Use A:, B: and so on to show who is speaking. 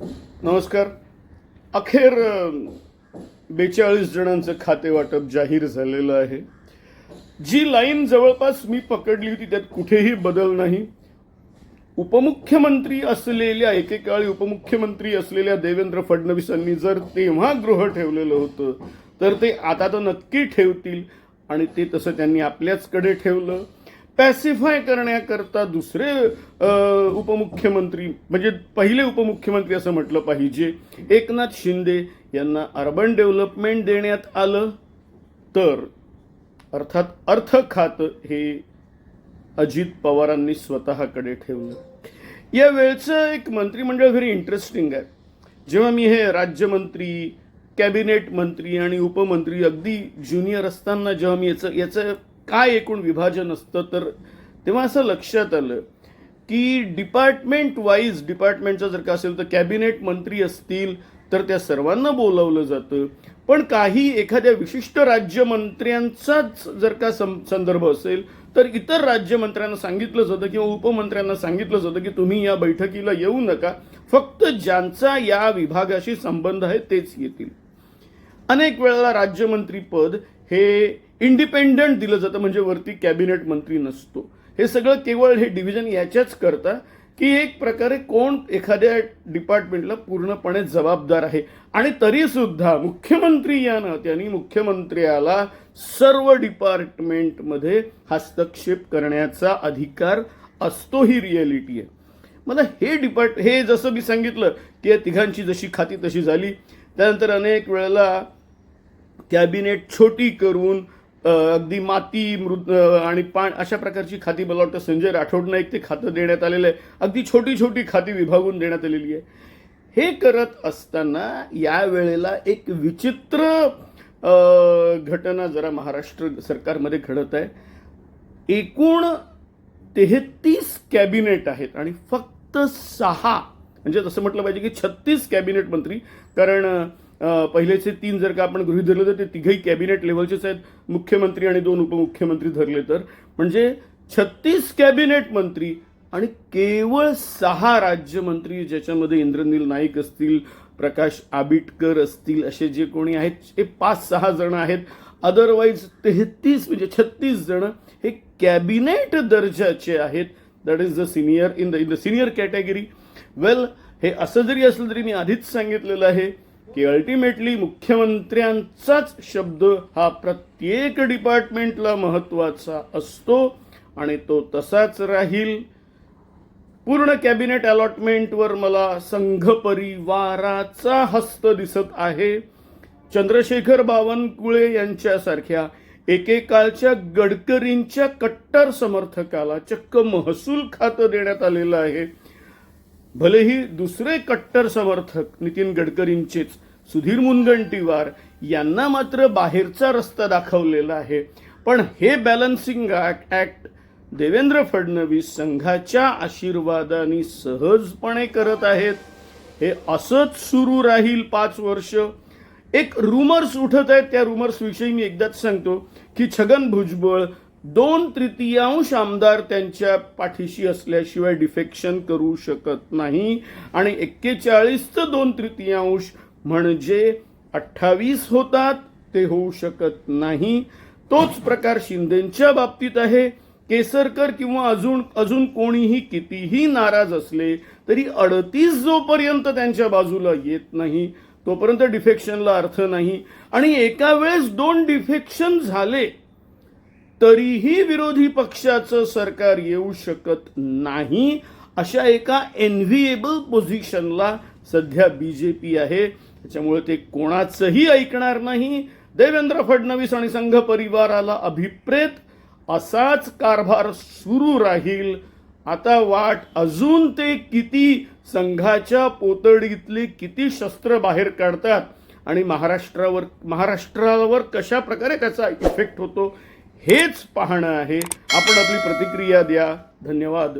A: नमस्कार. अखेर बेचाळीस जणांचं खाते वाटप जाहीर झालेलं आहे. जी लाईन जवळपास मी पकडली होती त्यात कुठेही बदल नाही. उपमुख्यमंत्री असलेल्या एकेकाळी उपमुख्यमंत्री असलेल्या देवेंद्र फडणवीसांनी जर तेव्हा गृह ठेवलेलं होतं तर ते आता तर नक्की ठेवतील आणि ते तसं त्यांनी आपल्याचकडे ठेवलं. पॅसिफाय करण्याकरता दुसरे उपमुख्यमंत्री म्हणजे पहिले उपमुख्यमंत्री असं म्हटलं पाहिजे. एकनाथ शिंदे यांना अर्बन डेव्हलपमेंट देण्यात आलं. तर अर्थात अर्थ खातं हे अजित पवारांनी स्वतःकडे ठेवलं. या वेळचं एक मंत्रिमंडळ व्हेरी इंटरेस्टिंग आहे. जेव्हा मी हे राज्यमंत्री कॅबिनेट मंत्री आणि उपमंत्री अगदी ज्युनियर असताना जेव्हा मी याचं याचं काय एकूण विभाजन असतं? तर तेव्हा असं लक्षात आलं की डिपार्टमेंट वाईज डिपार्टमेंटचं जर का असेल तर कॅबिनेट मंत्री असतील तर त्या सर्वांना बोलावलं जातं. पण काही एखाद्या विशिष्ट राज्यमंत्र्यांचाच जर का सं- संदर्भ असेल तर इतर राज्यमंत्र्यांना सांगितलं जातं किंवा उपमंत्र्यांना सांगितलं जातं की तुम्ही या बैठकीला येऊ नका. फक्त ज्यांचा या विभागाशी संबंध आहे तेच येतील. अनेक वेळेला राज्यमंत्री पद हे इंडिपेंडंट दिलं जातं म्हणजे वरती कॅबिनेट मंत्री नसतो. हे सगळं केवळ हे डिव्हिजन याच्याच करता की एक प्रकारे कोण एखाद्या डिपार्टमेंटला पूर्णपणे जबाबदार आहे. आणि तरीसुद्धा मुख्यमंत्री या नात्याने मुख्यमंत्र्याला सर्व डिपार्टमेंटमध्ये हस्तक्षेप करण्याचा अधिकार असतो ही रिॲलिटी आहे. मला हे डिपार्ट हे जसं मी सांगितलं की या तिघांची जशी खाती तशी झाली. त्यानंतर अनेक वेळेला कॅबिनेट छोटी करून अगदी माती मृद आणि पाण अशा प्रकारची खाती मला वाटतं संजय राठोड एक ते खातं देण्यात आलेलं आहे. अगदी छोटी छोटी खाती विभागून देण्यात आलेली आहे. हे करत असताना या वेळेला एक विचित्र घटना जरा महाराष्ट्र सरकारमध्ये घडत आहे. एकूण तेहतीस कॅबिनेट आहेत आणि फक्त सहा म्हणजे तसं म्हटलं पाहिजे की छत्तीस कॅबिनेट मंत्री. कारण पहिलेचे तीन जर का आपण गृहीत धरलं तर ते तिघही कॅबिनेट लेवलचेच आहेत. मुख्यमंत्री आणि दोन उपमुख्यमंत्री धरले तर. म्हणजे छत्तीस कॅबिनेट मंत्री आणि केवळ सहा राज्यमंत्री ज्याच्यामध्ये इंद्रनील नाईक असतील प्रकाश आबिटकर असतील असे जे कोणी आहेत हे पाच सहा जण आहेत. अदरवाईज तेहतीस म्हणजे छत्तीस जण हे कॅबिनेट दर्जाचे आहेत. That is the senior in the in the senior category well हे असं जरी असलं तरी मी आधीच सांगितलेलं आहे. की अल्टिमेटली मुख्यमंत्र्यांचाच शब्द हा प्रत्येक डिपार्टमेंटला महत्त्वाचा असतो आणि तो तसाच राहील. पूर्ण कॅबिनेट अलॉटमेंटवर मला संघ परिवाराचा हस्त दिसत आहे. चंद्रशेखर बावनकुळे यांच्यासारख्या एकेकाळच्या गडकरींच्या कट्टर समर्थकाला चक्क महसूल खातं देण्यात आलेलं आहे. भलेही दुसरे कट्टर समर्थक नितीन गडकरींचेच सुधीर मुनगंटीवार यांना मात्र बाहेरचा रस्ता दाखवलेला आहे. पण हे बॅलन्सिंग ॲक्ट देवेंद्र फडणवीस संघाच्या आशीर्वादाने सहजपणे करत आहेत. हे असंच सुरू राहील पाच वर्ष. एक रुमर्स उठत आहेत. त्या रुमर्सविषयी मी एकदाच सांगतो की छगन भुजबळ दोन तृतीयांश आमदार त्यांच्या पाठीशी असल्याशिवाय डिफेक्शन करू शकत नाही. आणि एक्केचाळीसचं दोन तृतीयांश म्हणजे अठ्ठावीस होतात ते होऊ शकत नाही. तोच प्रकार शिंदेच्या बाबतीत आहे. केसरकर किंवा अजून अजून कोणीही कितीही नाराज असले तरी अडतीस जोपर्यंत त्यांच्या बाजूला येत नाही तोपर्यंत डिफेक्शनला अर्थ नाही. आणि एका वेळेस दोन डिफेक्शन झाले तरीही विरोधी पक्षाचं सरकार येऊ शकत नाही अशा एका एनव्हिएबल पोझिशनला सध्या बीजेपी आहे. त्याच्यामुळे ते कोणाचंही ऐकणार नाही. देवेंद्र फडणवीस आणि संघ परिवाराला अभिप्रेत असाच कारभार सुरू राहील. आता वाट अजून ते किती संघाच्या पोतडीतले किती शस्त्र बाहेर काढतात आणि महाराष्ट्रावर महाराष्ट्रावर कशा प्रकारे त्याचा इफेक्ट होतो हेच पाहणं आहे. आपण आपली प्रतिक्रिया द्या. धन्यवाद.